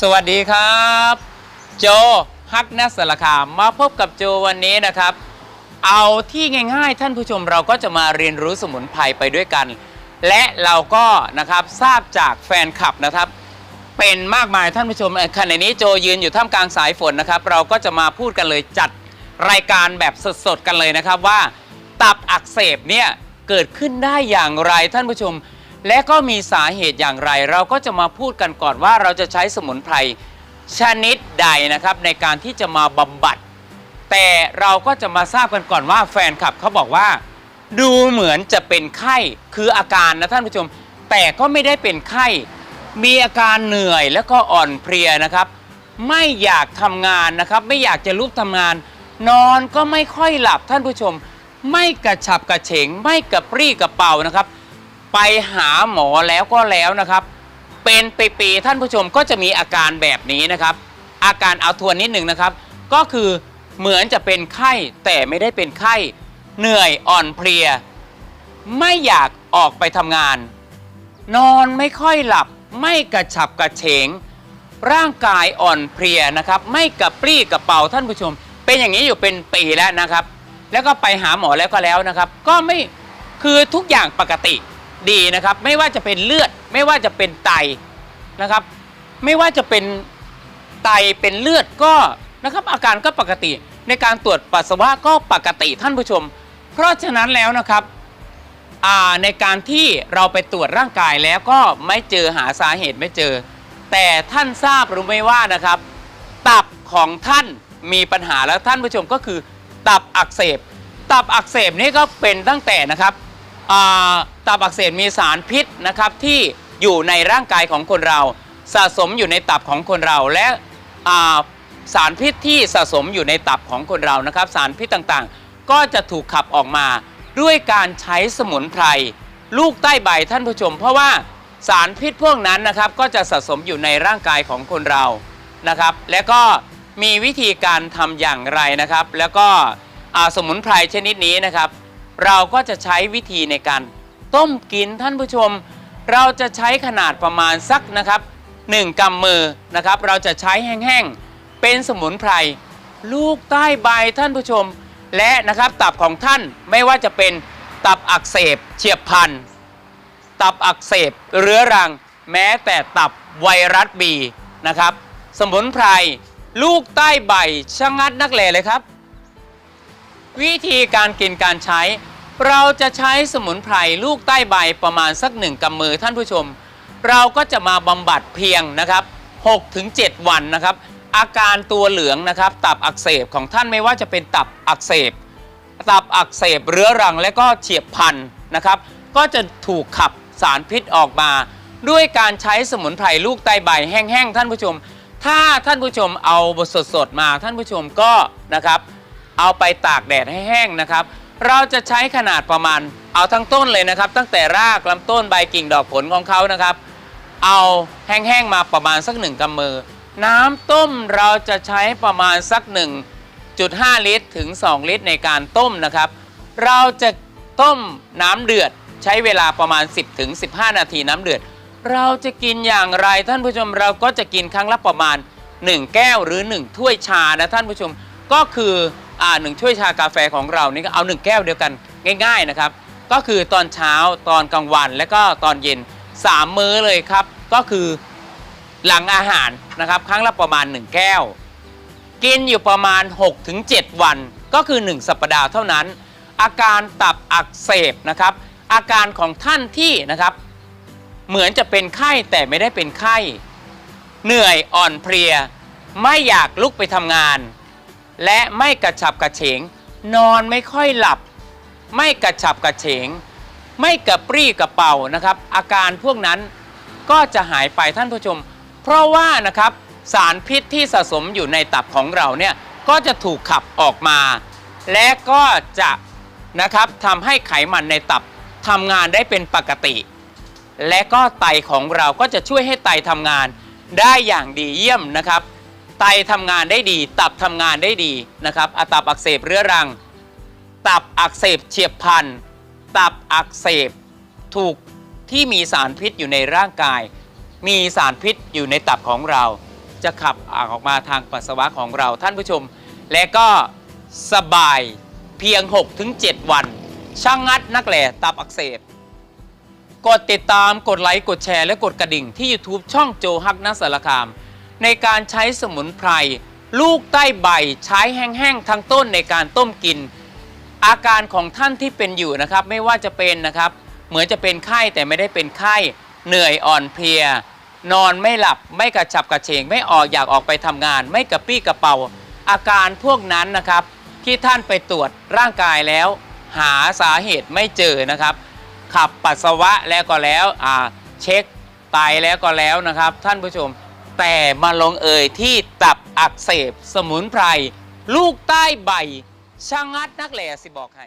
สวัสดีครับ โจฮักนัสสารคามมาพบกับโจวันนี้นะครับ เอาที่ง่ายๆ ท่านผู้ชมเราก็จะมาเรียนรู้สมุนไพรไปด้วยกัน และเราก็นะครับทราบจากแฟนคลับนะครับ เป็นมากมายท่านผู้ชมขณะนี้โจยืนอยู่ท่ามกลางสายฝนนะครับ เราก็จะมาพูดกันเลยจัดรายการแบบสดๆกันเลยนะครับว่า ตับอักเสบเนี่ยเกิดขึ้นได้อย่างไรท่านผู้ชม และก็มีสาเหตุอย่างไร เราก็จะมาพูดกันก่อนว่าเราจะใช้สมุนไพรชนิดใดนะครับ ในการที่จะมาบำบัด แต่เราก็จะมาทราบกันก่อนว่าแฟนคลับเขาบอกว่า ดูเหมือนจะเป็นไข้คืออาการนะท่านผู้ชม แต่ก็ไม่ได้เป็นไข้ มีอาการเหนื่อยแล้วก็อ่อนเพลียนะครับ ไม่อยากทำงานนะครับ ไม่อยากจะลุกทำงาน นอนก็ไม่ค่อยหลับท่านผู้ชม ไม่กระฉับกระเฉง ไม่กระปรี้กระเป๋านะครับ ไปหาหมอแล้วก็แล้วนะครับ เป็นปีๆท่านผู้ชมก็จะมีอาการแบบนี้นะครับ อาการเอาทวนนิดหนึ่งนะครับ ก็คือเหมือนจะเป็นไข้แต่ไม่ได้เป็นไข้ เหนื่อยอ่อนเพลีย ไม่อยากออกไปทำงาน นอนไม่ค่อยหลับ ไม่กระฉับกระเฉง ร่างกายอ่อนเพลียนะครับ ไม่กระปรี้กระเป๋าท่านผู้ชม เป็นอย่างนี้อยู่เป็นปีแล้วนะครับ แล้วก็ไปหาหมอแล้วก็แล้วนะครับ ก็ไม่คือทุกอย่างปกติ ดีนะครับ ไม่ว่าจะเป็นเลือด ไม่ว่าจะเป็นไตนะครับ ไม่ว่าจะเป็นไตเป็นเลือดก็นะครับอาการก็ปกติ ในการตรวจปัสสาวะก็ปกติท่านผู้ชม เพราะฉะนั้นแล้วนะครับในการที่เราไปตรวจร่างกายแล้วก็ไม่เจอหาสาเหตุไม่เจอ แต่ท่านทราบหรือไม่ว่านะครับ ตับของท่านมีปัญหาแล้วท่านผู้ชมก็คือ ตับอักเสบ ตับอักเสบนี่ก็เป็นตั้งแต่นะครับอ่า ตับอักเสบมีสารพิษนะครับที่อยู่ในร่างกายของคนเรา สะสมอยู่ในตับของคนเราและาสารพิษที่สะสมอยู่ในตับของคนเรานะครับ สารพิษต่างๆ ก็จะถูกขับออกมาด้วยการใช้สมุนไพรลูกใต้ใบท่านผู้ชม เพราะว่าสารพิษพวกนั้นนะครับก็จะสะสมอยู่ในร่างกายของคนเรานะครับ และก็มีวิธีการทำอย่างไรนะครับ แล้วก็สมุนไพรชนิดนี้นะครับ เราก็จะใช้วิธีในการ ต้มกินท่านผู้ชม เราจะใช้ขนาดประมาณสักนะครับ 1กำมือนะครับ เราจะใช้แห้งๆ เป็นสมุนไพร ลูกใต้ใบท่านผู้ชม และนะครับตับของท่านไม่ว่าจะเป็นตับอักเสบเฉียบพลัน ตับอักเสบเรื้อรัง แม้แต่ตับไวรัสบีนะครับ สมุนไพร ลูกใต้ใบชะงัดนักเลเลยครับ วิธีการกินการใช้ เราจะใช้สมุนไพรลูกใต้ใบประมาณสักหนึ่งกำมือท่านผู้ชม เราก็จะมาบำบัดเพียงนะครับ6-7 วันนะครับ อาการตัวเหลืองนะครับ ตับอักเสบของท่านไม่ว่าจะเป็นตับอักเสบ ตับอักเสบเรื้อรังและก็เฉียบพันนะครับ ก็จะถูกขับสารพิษออกมา ด้วยการใช้สมุนไพรลูกไตใบแห้งๆท่านผู้ชม ถ้าท่านผู้ชมเอาสดๆมาท่านผู้ชมก็นะครับ เอาไปตากแดดให้แห้งนะครับ เราจะใช้ขนาดประมาณ เอาทั้งต้นเลยนะครับ ตั้งแต่รากลำต้นใบกิ่งดอกผลของเขานะครับ เอาแห้งๆมาประมาณสักหนึ่งกำมือ น้ำต้มเราจะใช้ประมาณสัก 1.5 ลิตรถึง 2 ลิตรในการต้มนะครับ เราจะต้มน้ำเดือดใช้เวลาประมาณ 10ถึง15 นาทีน้ำเดือด เราจะกินอย่างไรท่านผู้ชมเราก็จะกินครั้งละประมาณ 1 แก้วหรือ 1 ถ้วยชานะท่านผู้ชมก็คือ อ่าหนึ่งถ้วยชากาแฟของเรานี่ก็เอา1แก้วเดียวกันง่าย ๆนะครับ ก็คือตอนเช้าตอนกลางวันและก็ตอนเย็น 3 มื้อเลยครับ ก็คือหลังอาหารนะครับ ครั้งละประมาณ 1 แก้ว กินอยู่ประมาณ 6-7 วัน ก็คือ 1 สัปดาห์เท่านั้น อาการตับอักเสบนะครับ อาการของท่านที่นะครับเหมือนจะเป็นไข้แต่ไม่ได้เป็นไข้ เหนื่อยอ่อนเพลีย ไม่อยากลุกไปทำงาน และไม่กระฉับกระเฉง นอนไม่ค่อยหลับ ไม่กระฉับกระเฉง ไม่กระปรี้กระเป๋านะครับ อาการพวกนั้นก็จะหายไปท่านผู้ชม เพราะว่านะครับสารพิษที่สะสมอยู่ในตับของเราเนี่ยก็จะถูกขับออกมา และก็จะนะครับทำให้ไขมันในตับทำงานได้เป็นปกติ และก็ไตของเราก็จะช่วยให้ไตทำงานได้อย่างดีเยี่ยมนะครับ ไตทำงานได้ดี ตับทำงานได้ดีนะครับอตับอักเสบเรื้อรัง ตับอักเสบเฉียบพลัน ตับอักเสบถูกที่มีสารพิษอยู่ในร่างกาย มีสารพิษอยู่ในตับของเรา จะขับออกมาทางปัสสาวะของเราท่านผู้ชม และก็สบายเพียง 6-7 วันช่างงัดนักแหล่ตับอักเสบกดติดตามกดไลค์กดแชร์และกดกระดิ่งที่ YouTube ช่องโจฮักนัสสารคาม ในการใช้สมุนไพร ลูกใต้ใบใช้แห้งๆทั้งต้นในการต้มกิน อาการของท่านที่เป็นอยู่นะครับ ไม่ว่าจะเป็นนะครับ เหมือนจะเป็นไข้แต่ไม่ได้เป็นไข้ เหนื่อยอ่อนเพลีย นอนไม่หลับไม่กระฉับกระเฉง ไม่ออกอยากออกไปทำงาน ไม่กระปี้กระเป๋า อาการพวกนั้นนะครับ ที่ท่านไปตรวจร่างกายแล้ว หาสาเหตุไม่เจอนะครับขับปัสสาวะแล้วก็แล้วเช็คไตแล้วก็แล้วนะครับ ท่านผู้ชม แต่มาลงเอยที่ตับอักเสบสมุนไพร ลูกใต้ใบช่างงัดนักแหล่สิบอกให้